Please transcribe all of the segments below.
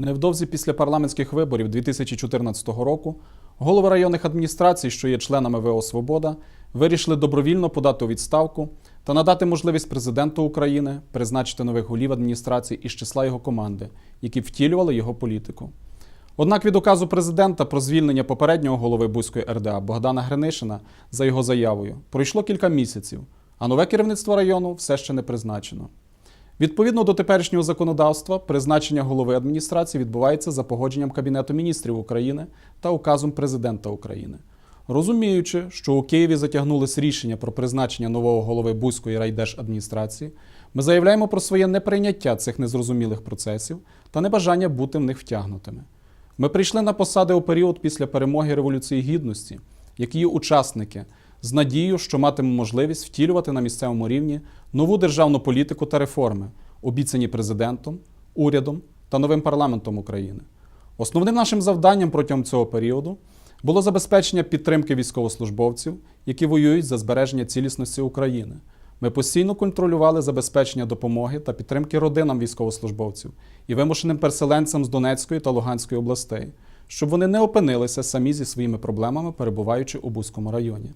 Невдовзі після парламентських виборів 2014 року голови районних адміністрацій, що є членами ВО Свобода, вирішили добровільно подати у відставку та надати можливість президенту України призначити нових голів адміністрацій із числа його команди, які втілювали його політику. Однак від указу президента про звільнення попереднього голови Бузької РДА Богдана Гринишина за його заявою пройшло кілька місяців, а нове керівництво району все ще не призначено. Відповідно до теперішнього законодавства, призначення голови адміністрації відбувається за погодженням Кабінету міністрів України та указом президента України. Розуміючи, що у Києві затягнулись рішення про призначення нового голови Бузької райдержадміністрації, ми заявляємо про своє неприйняття цих незрозумілих процесів та небажання бути в них втягнутими. Ми прийшли на посади у період після перемоги Революції Гідності, як учасники, з надією, що матимемо можливість втілювати на місцевому рівні нову державну політику та реформи, обіцяні президентом, урядом та новим парламентом України. Основним нашим завданням протягом цього періоду було забезпечення підтримки військовослужбовців, які воюють за збереження цілісності України. Ми постійно контролювали забезпечення допомоги та підтримки родинам військовослужбовців і вимушеним переселенцям з Донецької та Луганської областей, щоб вони не опинилися самі зі своїми проблемами, перебуваючи у Бузькому районі.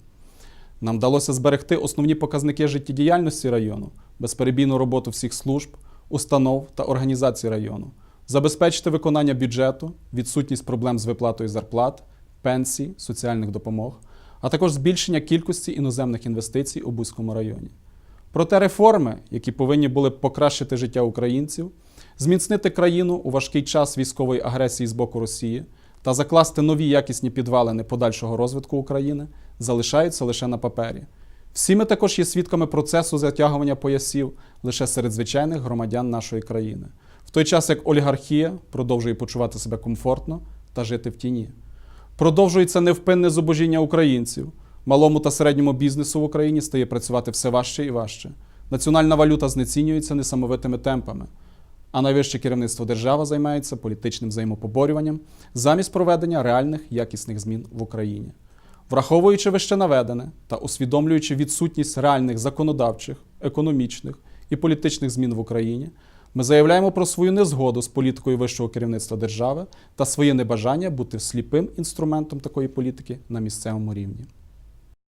Нам вдалося зберегти основні показники життєдіяльності району, безперебійну роботу всіх служб, установ та організацій району, забезпечити виконання бюджету, відсутність проблем з виплатою зарплат, пенсій, соціальних допомог, а також збільшення кількості іноземних інвестицій у Бузькому районі. Проте реформи, які повинні були покращити життя українців, зміцнити країну у важкий час військової агресії з боку Росії та закласти нові якісні підвалини подальшого розвитку України, залишаються лише на папері. Всі ми також є свідками процесу затягування поясів лише серед звичайних громадян нашої країни, в той час як олігархія продовжує почувати себе комфортно та жити в тіні. Продовжується невпинне зубожіння українців. Малому та середньому бізнесу в Україні стає працювати все важче і важче. Національна валюта знецінюється несамовитими темпами. А найвище керівництво держави займається політичним взаємопоборюванням замість проведення реальних якісних змін в Україні. Враховуючи вище наведене та усвідомлюючи відсутність реальних законодавчих, економічних і політичних змін в Україні, ми заявляємо про свою незгоду з політикою вищого керівництва держави та своє небажання бути сліпим інструментом такої політики на місцевому рівні.